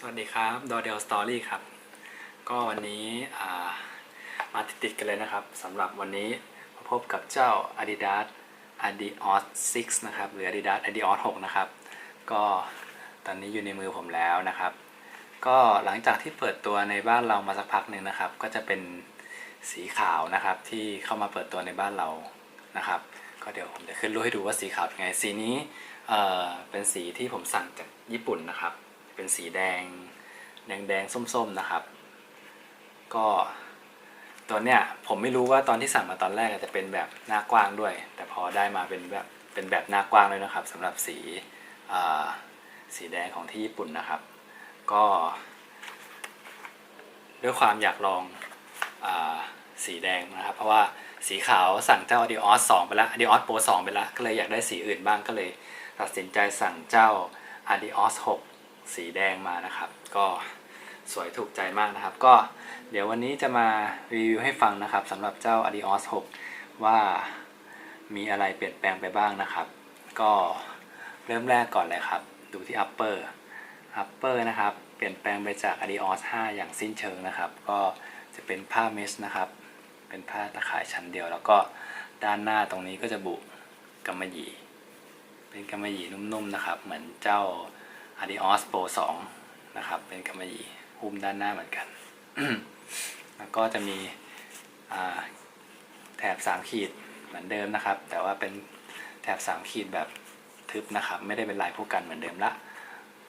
สวัสดีครับดอเดลสตอรี่ครับ ก็วันนี้มาติดๆกันเลยนะครับสำหรับวันนี้มาพบกับเจ้า Adidas Adios 6 นะครับ หรือ Adidas Adios 6 นะครับ ก็ตอนนี้อยู่ในมือผมแล้วนะครับ ก็หลังจากที่เปิดตัวในบ้านเรามาสักพักหนึ่งนะครับ ก็จะเป็นสีขาวนะครับที่เข้ามาเปิดตัวในบ้านเรานะครับ ก็เดี๋ยวผมจะขึ้นรูปให้ดูว่าสีขาวเป็นไง สีนี้เเป็นสีที่ผมสั่งจากญี่ปุ่นนะครับ เป็นสีแดง แดงแดงส้มๆนะครับ ก็ตัวเนี้ยผมไม่รู้ว่าตอนที่สั่งมาตอนแรกจะเป็นแบบหน้ากว้างด้วย แต่พอได้มาเป็นแบบเป็นแบบหน้ากว้างเลยนะครับสำหรับสีสีแดงของที่ญี่ปุ่นนะครับ ก็ ด้วยความอยากลองอสีแดงนะครับ เพราะว่าสีขาวสั่งเจ้า Adios 2 ไปแล้ว Adios Pro 2 ไปแล้ว ก็เลยอยากได้สีอื่นบ้างก็เลย ตัดสินใจสั่งเจ้า Adios 6 สีแดงมานะครับ ก็สวยถูกใจมากนะครับ ก็เดี๋ยววันนี้จะมารีวิวให้ฟังนะครับสำหรับเจ้า Adios 6 ว่ามีอะไรเปลี่ยนแปลงไปบ้างนะครับ ก็เริ่มแรกก่อนเลยครับ ดูที่ upper upper นะครับ เปลี่ยนแปลงไปจาก Adios 5 อย่างสิ้นเชิงนะครับ ก็จะเป็นผ้าเมสนะครับ เป็นผ้าตะข่ายชั้นเดียว แล้วก็ด้านหน้าตรงนี้ก็จะบุกำมะหยี่ เป็นกำมะหยี่นุ่มๆนะครับ เหมือนเจ้า Adios Pro 2 นะครับ เป็นกำมะหยี่หุ้มด้านหน้าเหมือนกัน แล้วก็จะมีแถบ 3 ขีดเหมือนเดิมนะครับ แต่ว่าเป็นแถบ 3 ขีดแบบทึบนะครับ ไม่ได้เป็นลายผู้กันเหมือนเดิมละ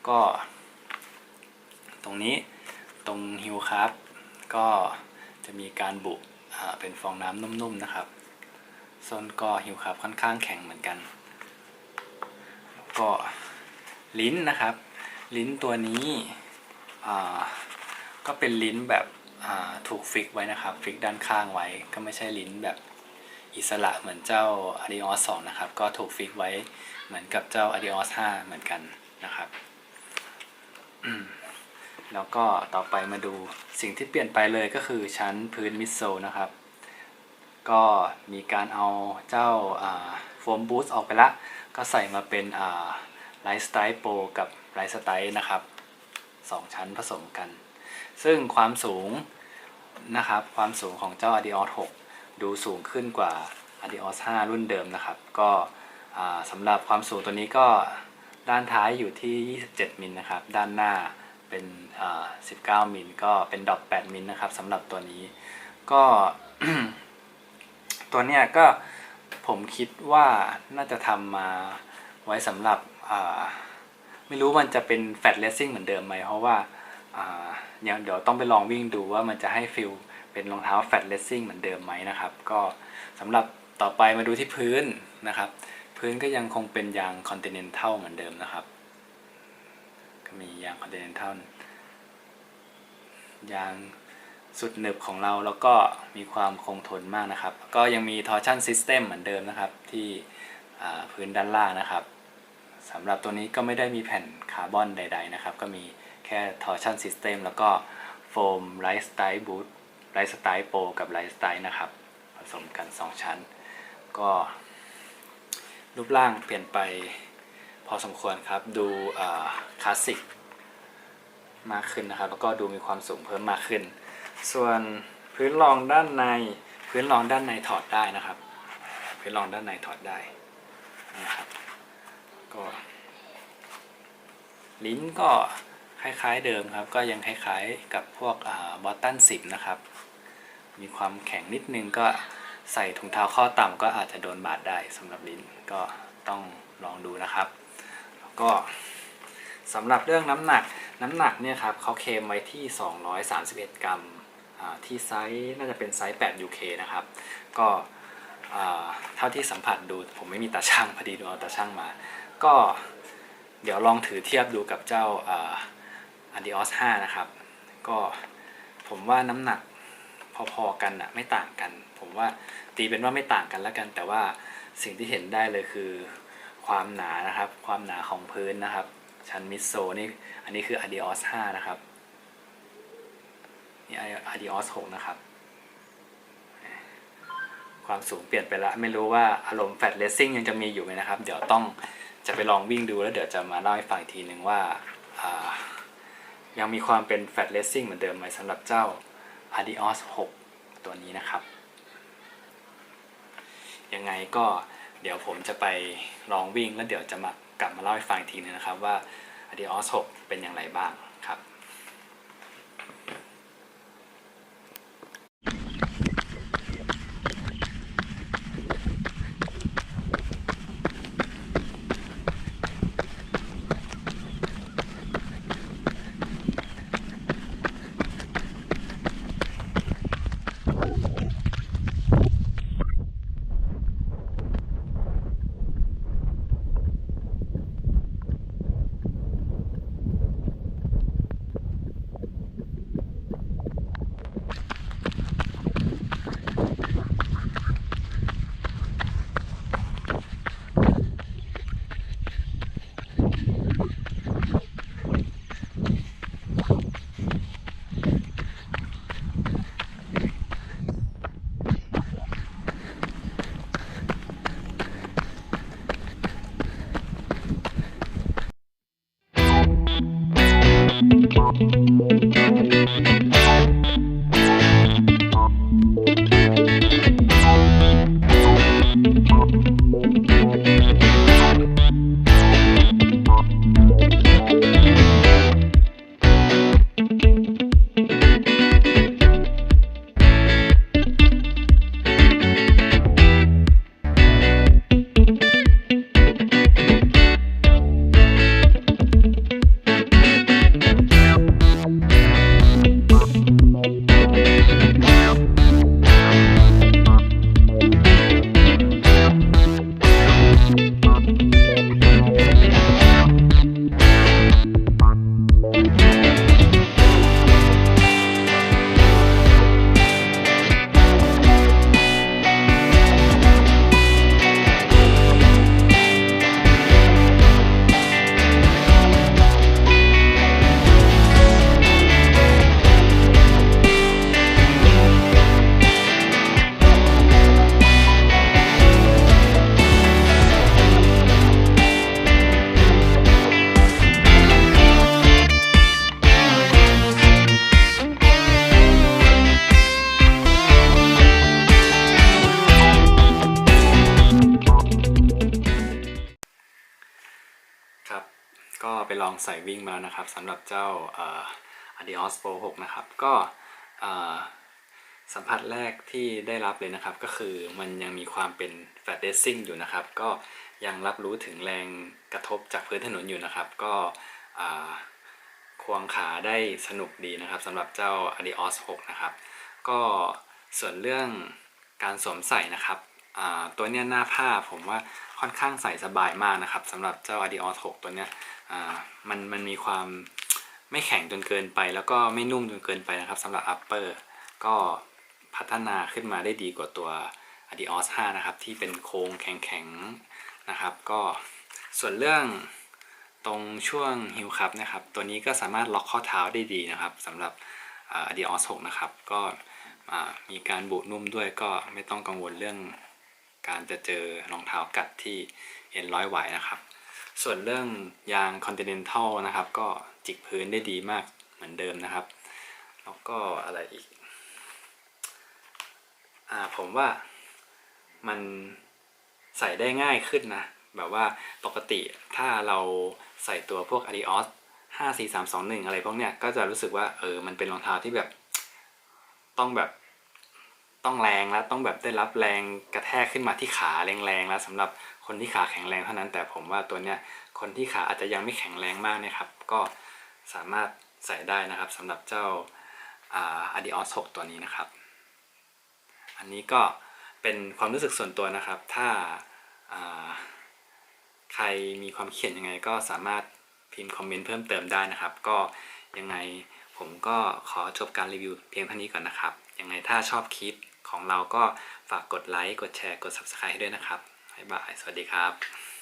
ก็ ตรงนี้ตรงฮิวครับ ก็จะมีการบุเป็นฟองน้ำนุ่มๆนะครับส้นก็ฮิวครับค่อนข้างแข็งเหมือนกัน แล้วก็ ลิ้นนะครับ ลิ้นตัวนี้ก็เป็นลิ้นแบบถูกฟิกไว้นะครับ ฟิกด้านข้างไว้ก็ไม่ใช่ลิ้นแบบอิสระเหมือนเจ้า Adios 2นะครับ ก็ถูกฟิกไว้เหมือนกับเจ้า Adios 5เหมือนกันนะครับแล้วก็ต่อไปมาดูสิ่งที่เปลี่ยนไปเลยก็คือชั้นพื้นมิดโซลนะครับ ก็มีการเอาเจ้าโฟมบูสออกไปละ ก็ใส่มาเป็น ไลท์สไตล์โปรกับไลท์สไตล์นะครับสองชั้นผสมกัน ซึ่งความสูงนะครับ ความสูงของเจ้า Adios 6 ดูสูงขึ้นกว่า Adios 5 รุ่นเดิมนะครับ ก็สำหรับความสูงตัวนี้ก็ด้านท้ายอยู่ที่ 27 มิลนะครับ ด้านหน้าเป็น 19 มิลก็เป็นดอท8มิลนะครับสำหรับตัวนี้ ก็ตัวเนี้ยก็ผมคิดว่าน่าจะทำมาไว้สำหรับ ไม่รู้มันจะเป็นแฟตเลสซิ่งเหมือนเดิมไหมเพราะว่าอ่ายังเดี๋ยวต้องไปลองวิ่งดูว่ามันจะให้ฟิลเป็นรองเท้าแฟตเลสซิ่งเหมือนเดิมไหมนะครับ ก็สำหรับต่อไปมาดูที่พื้นนะครับ พื้นก็ยังคงเป็นยางคอนติเนนทัลเหมือนเดิมนะครับ ก็มียางคอนติเนนทัลยางสุดหนึบของเราแล้วก็มีความคงทนมากนะครับ ก็ยังมี torsion system เหมือนเดิมนะครับ ที่พื้นด้านล่างนะครับ สำหรับตัวนี้ก็ไม่ได้มีแผ่นคาร์บอนใด ๆ นะครับ ก็มีแค่ torsion system แล้วก็โฟม light style boot light style pro กับ light style นะครับ ผสมกัน 2 ชั้น ก็รูปร่างเปลี่ยนไปพอสมควรครับ ดูคลาสสิกมากขึ้นนะครับ แล้วก็ดูมีความสูงเพิ่มมากขึ้น ส่วนพื้นรองด้านในพื้นรองด้านในถอดได้นะครับ พื้นรองด้านในถอดได้นะครับ ก็ลิ้นก็คล้ายๆเดิมครับ ก็ยังคล้ายๆกับพวกบอตตันสิบนะครับ มีความแข็งนิดนึงก็ใส่ถุงเท้าข้อต่ำก็อาจจะโดนบาดได้สำหรับลิ้นก็ต้องลองดูนะครับ แล้วก็สำหรับเรื่องน้ำหนักน้ำหนักเนี่ยครับเขาเคมไว้ที่ 231 กรัมอ่าที่ไซส์น่าจะเป็นไซส์ 8 UK นะครับ ก็เท่าที่สัมผัสดูผมไม่มีตาช่างพอดีดูเอาตาช่างมา ก็เดี๋ยวลองถือเทียบดูกับเจ้าอ่า Adios 5นะครับ ก็ผมว่าน้ำหนักพอๆกันอะไม่ต่างกัน ผมว่าตีเป็นว่าไม่ต่างกันแล้วกัน แต่ว่าสิ่งที่เห็นได้เลยคือความหนานะครับ ความหนาของพื้นนะครับ ชั้นมิดโซนี่อันนี้คือ Adios 5 นะครับ นี่ Adios 6 นะครับ ความสูงเปลี่ยนไปแล้วไม่รู้ว่าอารมณ์แฟลตเลสซิ่งยังจะมีอยู่ไหมนะครับ เดี๋ยวต้อง จะไปลองวิ่งดูแล้วเดี๋ยวจะมาเล่าให้ฟังอีกทีหนึ่งว่าายังมีความเป็นแฟตเลสซิ่งเหมือนเดิมไหมสำหรับเจ้า Adios 6 ตัวนี้นะครับ ยังไงก็เดี๋ยวผมจะไปลองวิ่งแล้วเดี๋ยวจะมากลับมาเล่าให้ฟังอีกทีนึงนะครับว่า Adios 6 เป็นอย่างไรบ้าง ลองใส่วิ่งมาแล้วนะครับสำหรับเจ้าอ่อ Adios Pro 6นะครับ ก็สัมผัสแรกที่ได้รับเลยนะครับ ก็คือมันยังมีความเป็น fat racing อยู่นะครับ ก็ยังรับรู้ถึงแรงกระทบจากพื้นถนนอยู่นะครับ ก็ควงขาได้สนุกดีนะครับสำหรับเจ้า Adios 6 นะครับ ก็ส่วนเรื่องการสวมใส่นะครับตัวเนี้ยหน้าผ้าผมว่า ค่อนข้างใส่สบายมากนะครับสำหรับเจ้า Adios 6 ตัวเนี้ยมันมันมีความไม่แข็งจนเกินไป แล้วก็ไม่นุ่มจนเกินไปนะครับสำหรับ upper ก็พัฒนาขึ้นมาได้ดีกว่าตัว Adios 5 นะครับ ที่เป็นโครงแข็งๆนะครับ ก็ส่วนเรื่องตรงช่วงฮิลคับนะครับ ตัวนี้ก็สามารถล็อกข้อเท้าได้ดีนะครับสำหรับ Adios 6 นะครับ ก็มีการบุนุ่มด้วยก็ไม่ต้องกังวลเรื่อง การจะเจอรองเท้ากัดที่เอ็นร้อยไหวนะครับ ส่วนเรื่องยาง Continental นะครับก็จิกพื้นได้ดีมากเหมือนเดิมนะครับ แล้วก็อะไรอีกอ่าผมว่ามันใส่ได้ง่ายขึ้นนะ แบบว่าปกติถ้าเราใส่ตัวพวก Adios 5 4 3 2 1 อะไรพวกเนี้ยก็จะรู้สึกว่าเออมันเป็นรองเท้าที่แบบ ต้องแบบ ต้องแรงแล้วต้องแบบได้รับแรงกระแทกขึ้นมาที่ขาแรงๆแล้วสำหรับคนที่ขาแข็งแรงเท่านั้น แต่ผมว่าตัวเนี้ยคนที่ขาอาจจะยังไม่แข็งแรงมากนะครับ ก็สามารถใส่ได้นะครับสำหรับเจ้าอ่า Adios 6ตัวนี้นะครับ อันนี้ก็เป็นความรู้สึกส่วนตัวนะครับ ถ้าาใครมีความเขียนยังไงก็สามารถพิมพ์คอมเมนต์เพิ่มเติมได้นะครับ ก็ยังไงผมก็ขอจบการรีวิวเพียงเท่านี้ก่อนนะครับ ยังไงถ้าชอบคลิปของเราก็ฝากกดไลค์ กดแชร์ กด Subscribe ให้ด้วยนะครับบ๊ายบาย สวัสดีครับ